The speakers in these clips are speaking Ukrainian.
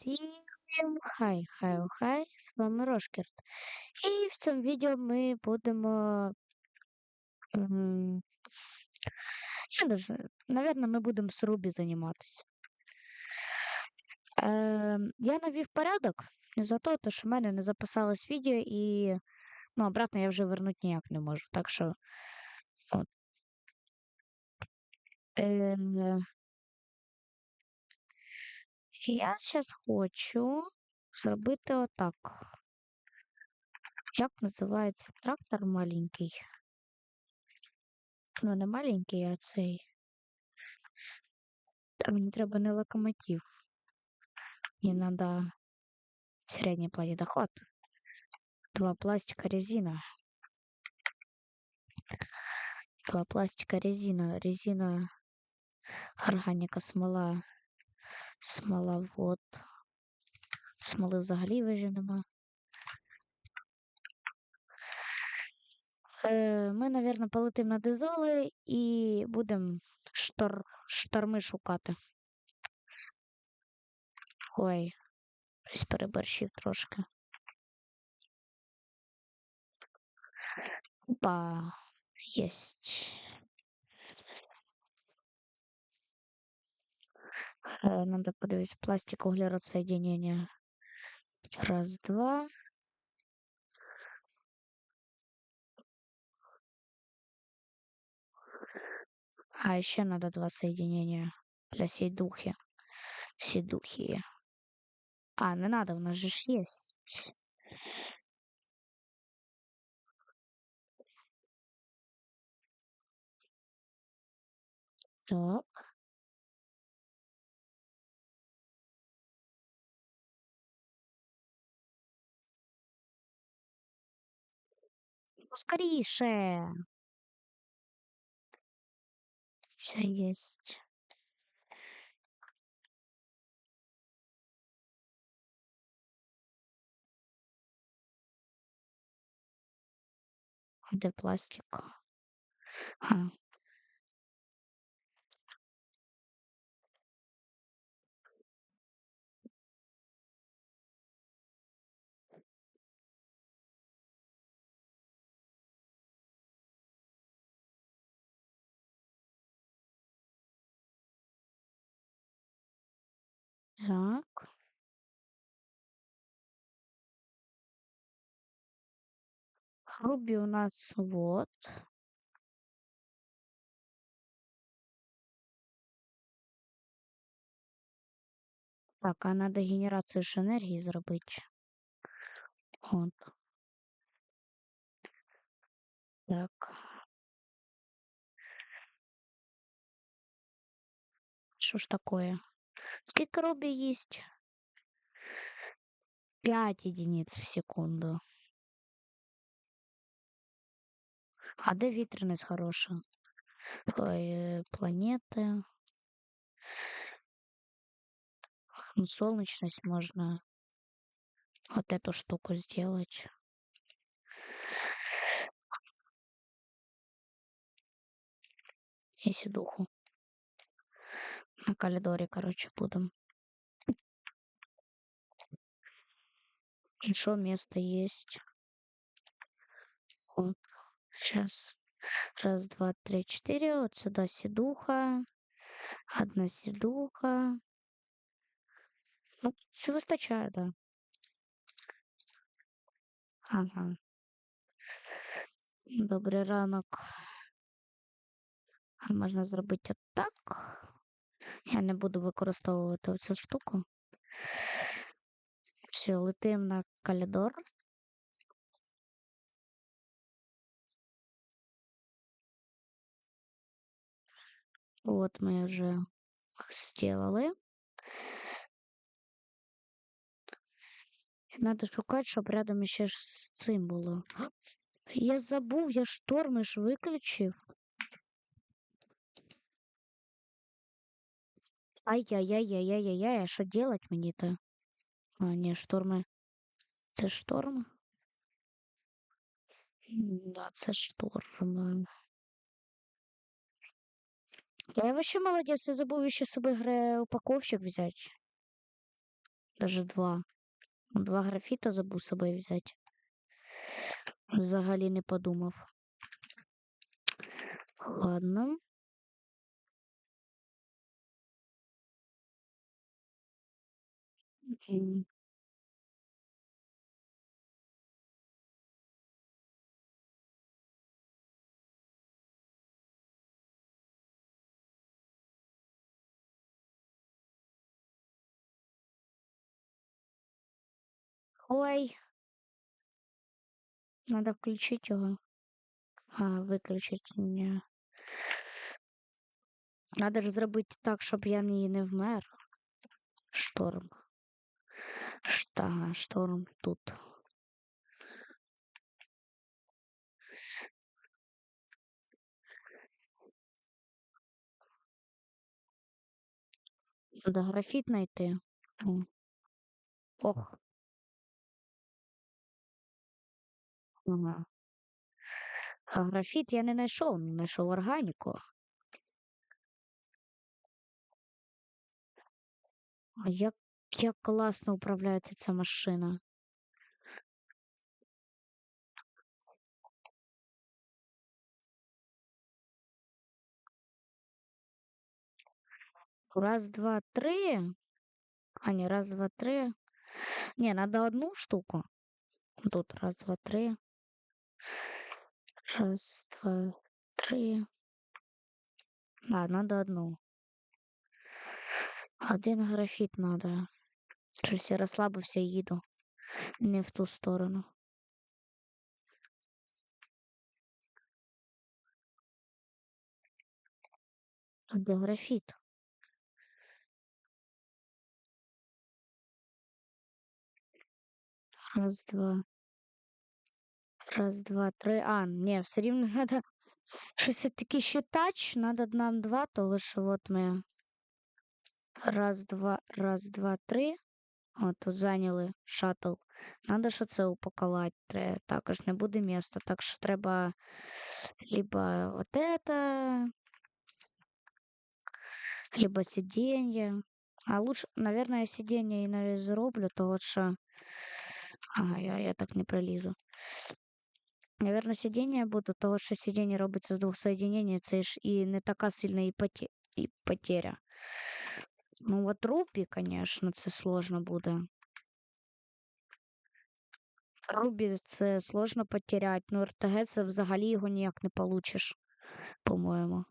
Всім хай, хай, хай, з вами Рошкерт. І в цьому відео ми будемо. м, Я не знаю, наверное, ми будемо з Рубі займатися. Е, я навів порядок за те, що в мене не записалось відео, і ну, обратно я вже вернути ніяк не можу. Так що. От. Е, я зараз хочу зробити отак. Як називається трактор маленький? Ну, не маленький, а цей. Та мені треба не локомотив. Мені надо средний плане доход. Два пластика резина. Два пластика резина. Резина органіка смола. Смола вот. Смоли взагалі вже нема. Е, ми, напевно, полетимо на дизоли і будемо штор... шторми шукати. Ой, ось переборщив трошки. Опа, єсть. Надо подивитися пластик углерод соединения. Раз, два. А еще надо два соединения для сейдухи. Сейдухи. А, не надо, у нас же есть. Так. Скоріше. Це есть. Де пластика? Так. Хобби у нас вот. Так, а надо генерацію ж енергії зробити. От. Так. Що ж такое? Скільки робі есть? 5 единиц в секунду. А де вітряність хороша? Ой, э, планети. Ну, Солнечность можно вот эту штуку сделать. Если духу. На коридоре, короче, будем. Что место есть? Вот. Сейчас. Раз, два, три, четыре. Вот сюда седуха. Одна седуха. Ну, все вистачає, да. Ага. Добрий ранок. А Можна зробити отак. Я не буду використовувати цю штуку. Все, летим на коридор. Вот мы уже сделали. Надо шукати, щоб рядом ще з цим було. Я забув, я шторми ж виключив. Ай-яй-яй-яй-яй-яй, а що делать мені-то? А, ні, шторми. Це шторм? Да, це шторм. Я вообще молодець, я забув ще з собою гре упаковщик взяти. Даже два. Два графіта забув з собою взяти. Взагалі не подумав. Ладно. М. Ой. Надо включить його. А, виключить. Ні. Надо ж так, щоб я не, не вмер. Шторм. Шта, шторм тут. Надо графіт знайти. Ох. Ага. А графіт я не знайшов, знайшов органіку. А як, як класно управляється ця машина. Раз, два, три. А, не, раз, два, три. Не, надо одну штуку. Тут раз, два, три. Раз, два, три. А, надо одну. Один графіт надо. Щось я розслабився і їду. Не в ту сторону. Де графіт? Раз, два. Раз, два, три. А, ні, все рівно надо щось таки считать. Надо нам два, того що от ми. Раз, два, раз, два, три. От тут зайняли шаттл. Надо що це упакувати. Тре- Також не буде міста. Так що треба либо вот это, либо сиденье. А лучше, наверное, сиденье і навіть зроблю, того що. А, я, я так не пролізу. Наверное, сидіння буде, того що сидіння робиться з двох соєдинень, це ж і не така сильна і потеря. Ну, от Рубі, конечно, це сложно буде. Рубі це сложно потерять, ну РТГ це взагалі його ніяк не получиш, по-моєму.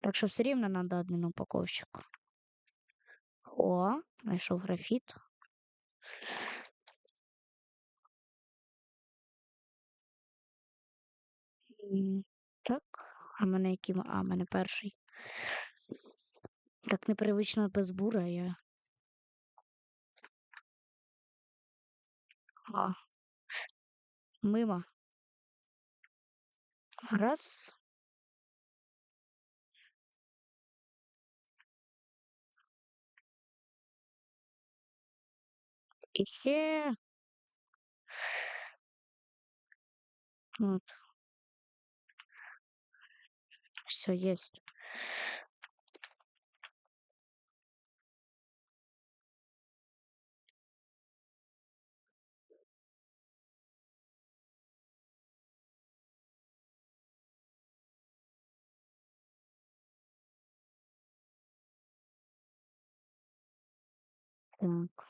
Так що все рівно треба один упаковщик. О, знайшов графіт. Так, а мене який? А, мене перший. Так непривично без бура я. А. Мимо. Раз. І ще. Вот. Все есть. Так.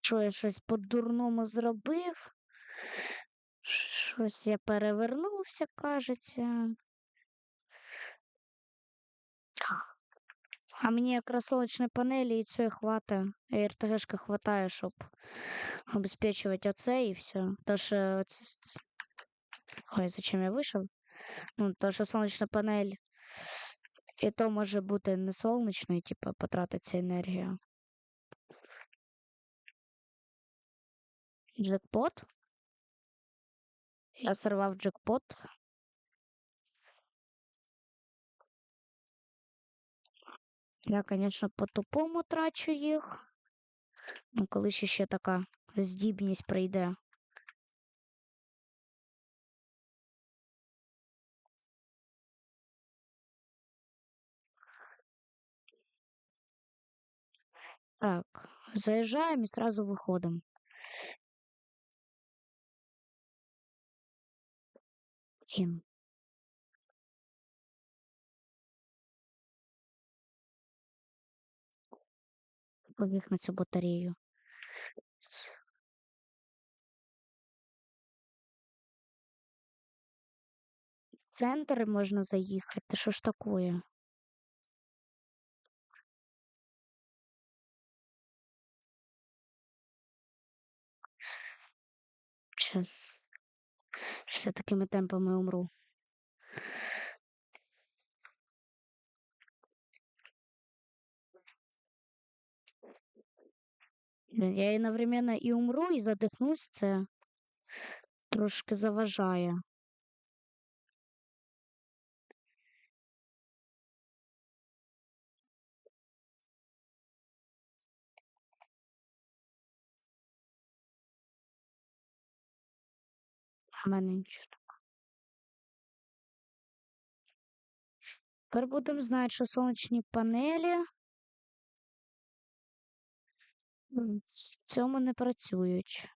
Що я щось по-дурному зробив? Щось я перевернувся, кажеться. А мені якраз сонячної панелі і цієї хватає. І РТГшка хватає, щоб обезпечувати оце і все. То що це... Ой, зачем я вийшов? Ну, то що сонячна панель. І то може бути не сонячною, типу, потратиться енергія. Джекпот. Я сорвав джекпот. Я, звісно, по-тупому трачу їх. Ну, коли ще ще така здібність прийде. Так, заїжджаємо і сразу виходимо. Тим. Побіг на цю батарею. В центр можна заїхати. Що ж такое? Сейчас. Все такими темпами умру. Я одновременно і умру, і задихнусь, це трошки заважає. А мене нічого. нема. Тепер будемо знати, що сонячні панелі в цьому не працюють.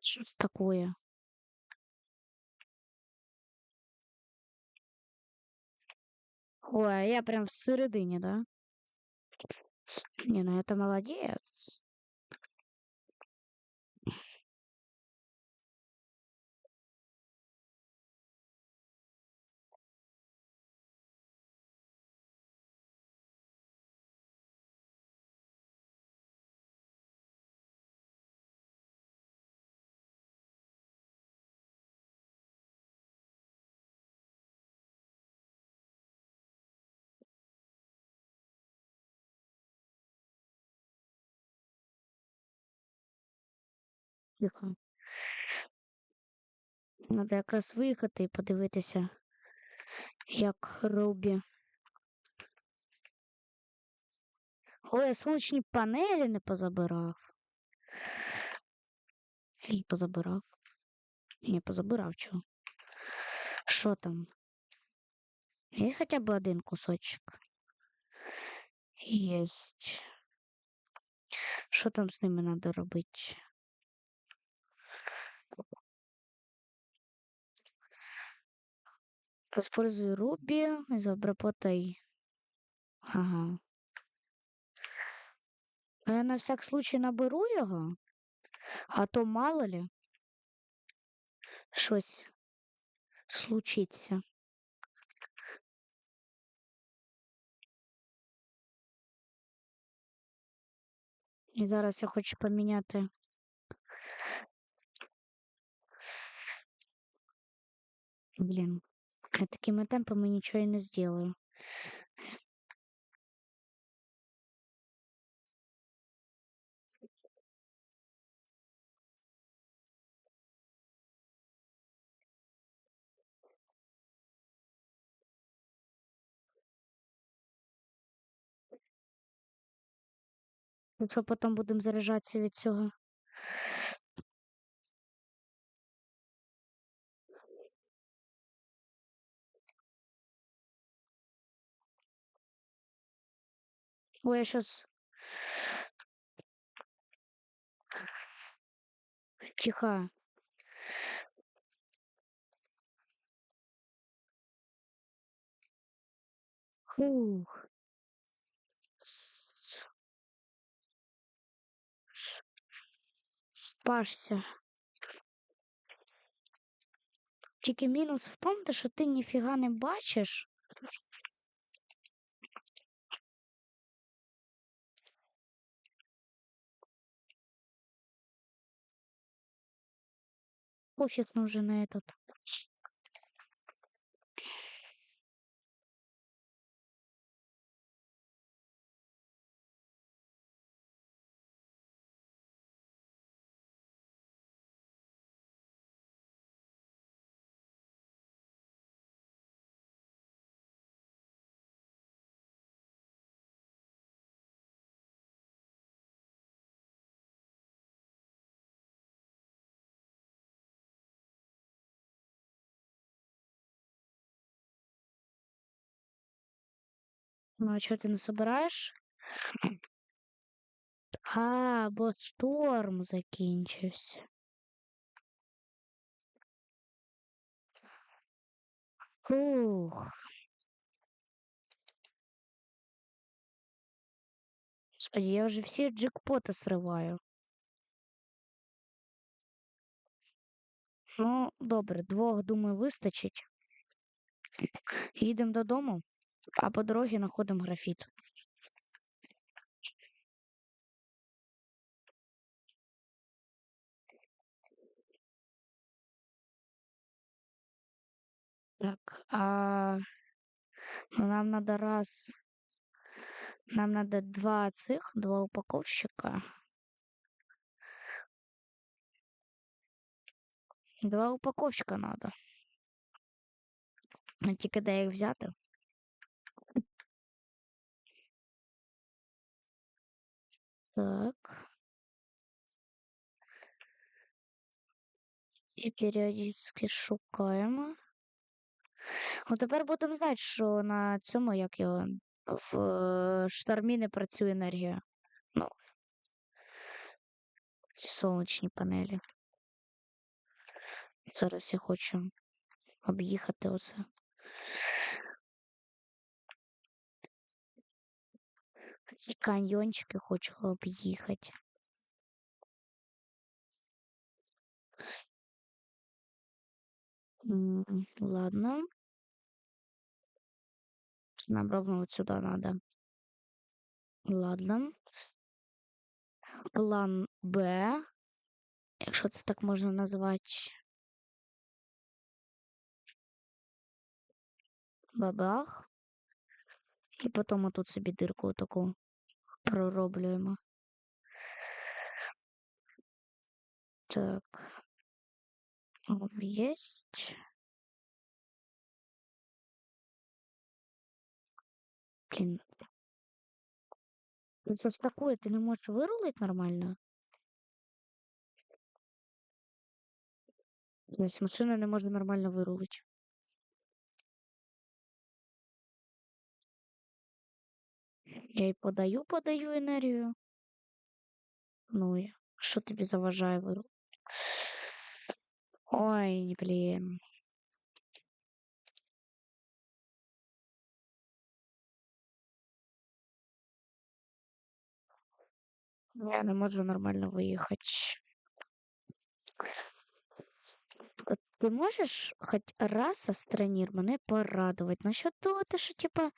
Що це таке? Ой, я прям в всередині, да? Не, ну это молодец. Тихо. Надо якраз виїхати і подивитися, як Робі. Ой, я сонячні панелі не позабирав. І позабирав. Не позабирав чого. Що там? Є хоча б один кусочок. Єсть. Що там з ними треба робити? Используй Руби, обработай. Ага. Ну, Я на всяк случай наберу його, а то мало ли щось случиться. І зараз я хочу поміняти. Блін, я такими темпами нічого і не зроблю. Якщо потім будемо заряджатися від цього. Ой, я сейчас... Тихо. Фух. С- с- Тільки мінус в тому, що ти ніфіга не бачиш. Пофиг нужен этот. Ну, а чого ти не собираєш? А, бо шторм закінчився. Фух. Господи, я вже всі джекпоти сриваю. Ну, добре, двох, думаю, вистачить. Їдемо додому, а по дорозі знаходимо графіт. Так, а ну, нам надо раз. Нам надо два цих, два упаковщика. Два упаковщика надо. Тільки де їх взяти? Так. І періодично шукаємо. Ну, тепер будемо знати, що на цьому, як його, в е, штормі не працює енергія. Ну, ці сонячні панелі. Зараз я хочу об'їхати оце. Ці каньйончики хочу об'їхати. Ладно. Нам ровно вот сюда надо. Ладно. План Б. Якщо це так можна назвати. Бабах. І потім отут собі дирку таку пророблюємо. Так. О, Єсть. Блін. Ну, ж такое, ти не можеш вирулити нормально? Тобто машина не може нормально вирулити. Я їй подаю, подаю енергію. Ну і що тобі заважає виру? Ой, блін. Я не можу нормально виїхати. От Ти можеш хоч раз остранір мене порадувати насчет того, те, що типа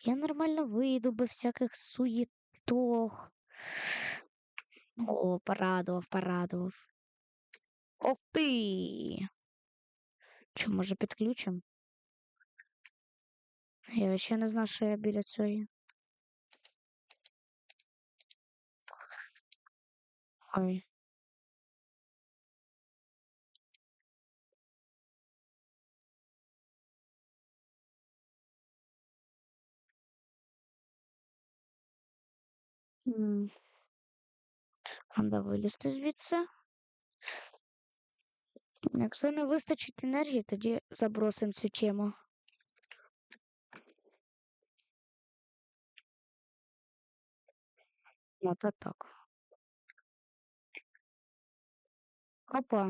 я нормально вийду без всяких суєтох. О, порадував, порадував. Ох ти! Що, може підключим? Я ще не знаю, що я біля цієї. Ой. М. Треба вилізти звідси. Якщо не вистачить енергії, тоді забросимо цю тему. От так. Опа.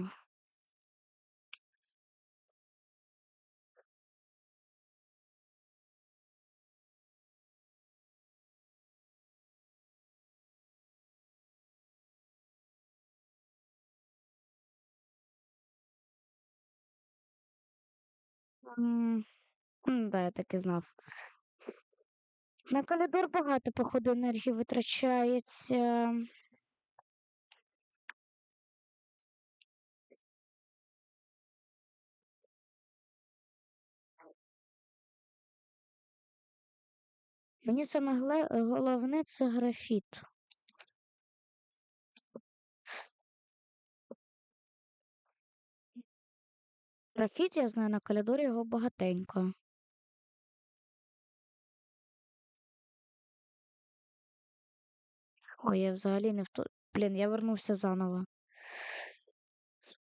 М, Да, я так і знав. На коридор багато, походу, енергії витрачається. Мені саме головне це графіт. Графіт, я знаю, на коридорі його багатенько. Ой, я взагалі не в ту. Блін, я вернувся заново.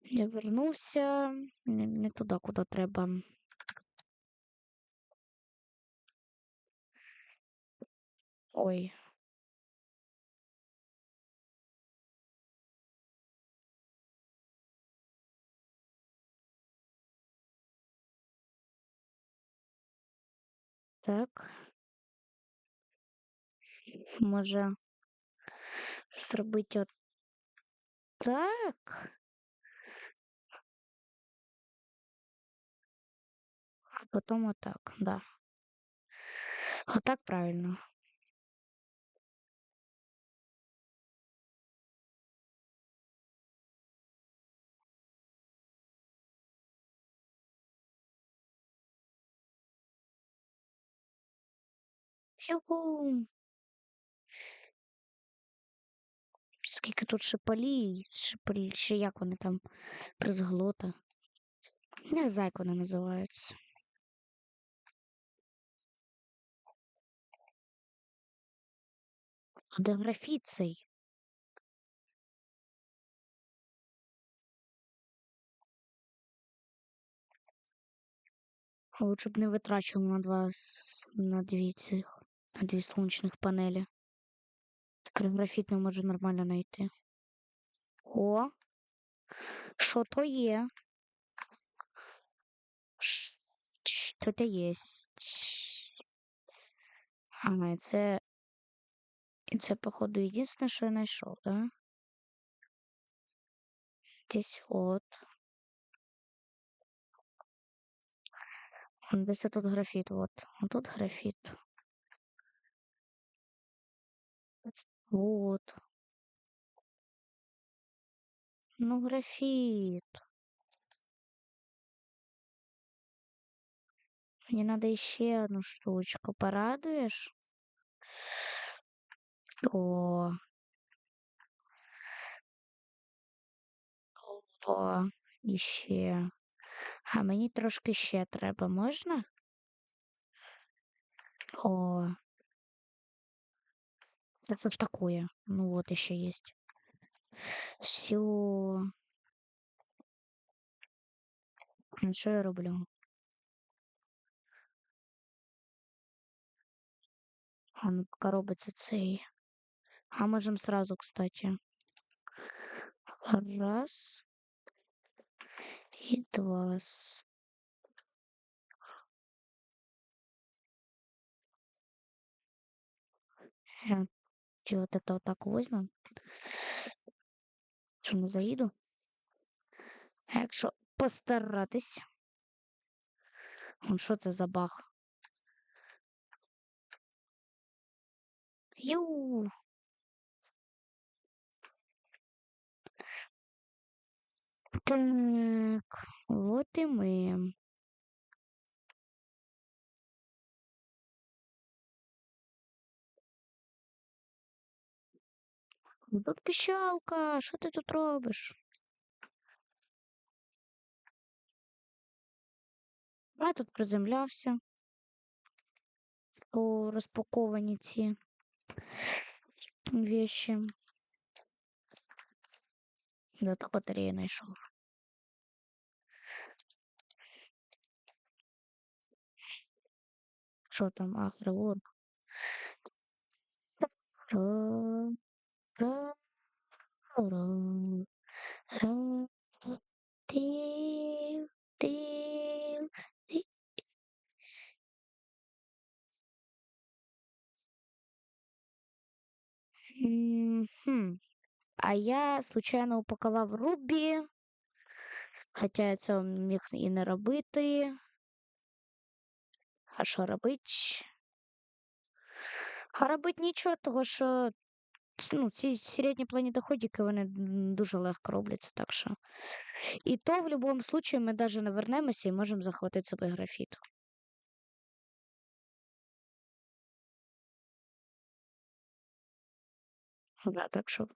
Я вернувся не, не туди, куди треба. Ой. Так. Може зробити от так. А потом вот так, да. Вот так правильно. Юху! Скільки тут шипалі, шипалі, ще як вони там, призглота. Не знаю, як вони називаються. Де графіт? Лучше б не витрачував на два на дві цих, дві сонячних панелі. Тепер графіт не може нормально знайти. О! Що то є? Що то є? Ага, і це. Це, походу, єдине, що я знайшов, да? Десь от. Десь тут графіт, от. А тут графіт. Вот. Ну, графіт. Мені надо ще одну штучку. Порадуєш? О. О, іще. А мені трошки ще треба, можна? О. Это ж такое? Ну вот еще есть. Все. Що я роблю? А ну цей. А можем сразу, кстати. Раз. И два. С- Е, Ті от это вот так возьмем. Що не заїду? А якщо постаратись. Вон, Що це за бах? Ю. Так, вот и мы. Тут піщалка, що ти тут робиш? Я тут приземлявся. По розпаковані ці вещи. Да, то батарею знайшов. Що там? А, А я случайно упакував Рубі, хоча я цього міг і не робити. А що робить? А робить нічого, того що ну, ці середні планетоходики, вони дуже легко робляться, так що. І то в будь-якому випадку ми навіть не вернемося і можемо захватити собі графіт. Да, так що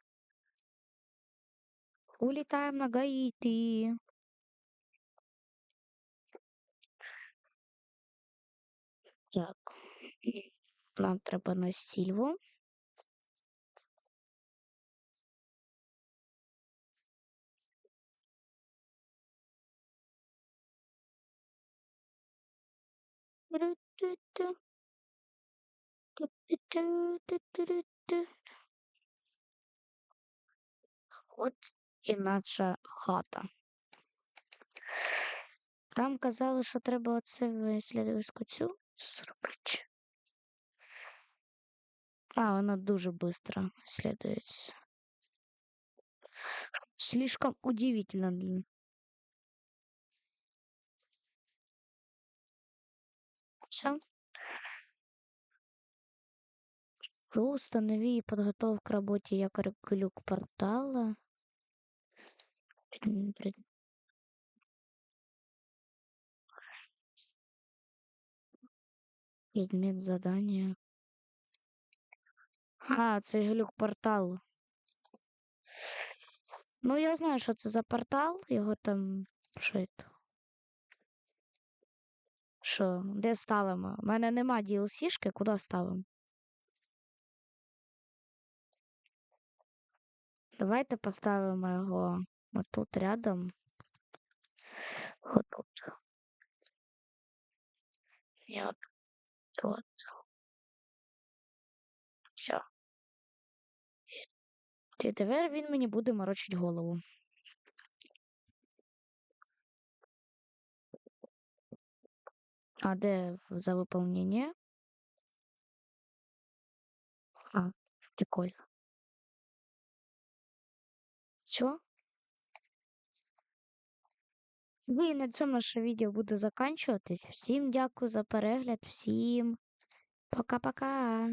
улітаємо на Гаїті. Так. Нам треба на Сільву. От і наша хата. Там казали, що треба оце вислідовську цю. А, вона дуже швидко исследуется. Слишком удивительно. Блин. Установи и подготовка к работе якоря глюк портала. Предмет задания. А, це глюк портал. Ну, я знаю, що це за портал, його там. Це? Що, де ставимо? У мене нема DLC-шки, куди ставимо? Давайте поставимо його отут рядом. Отут. І тут. Все. І тепер він мені буде морочить голову. А де за виповнення? А, прикольно. Все. Ну І на цьому наше відео буде закінчуватись. Всім дякую за перегляд, всім пока-пока.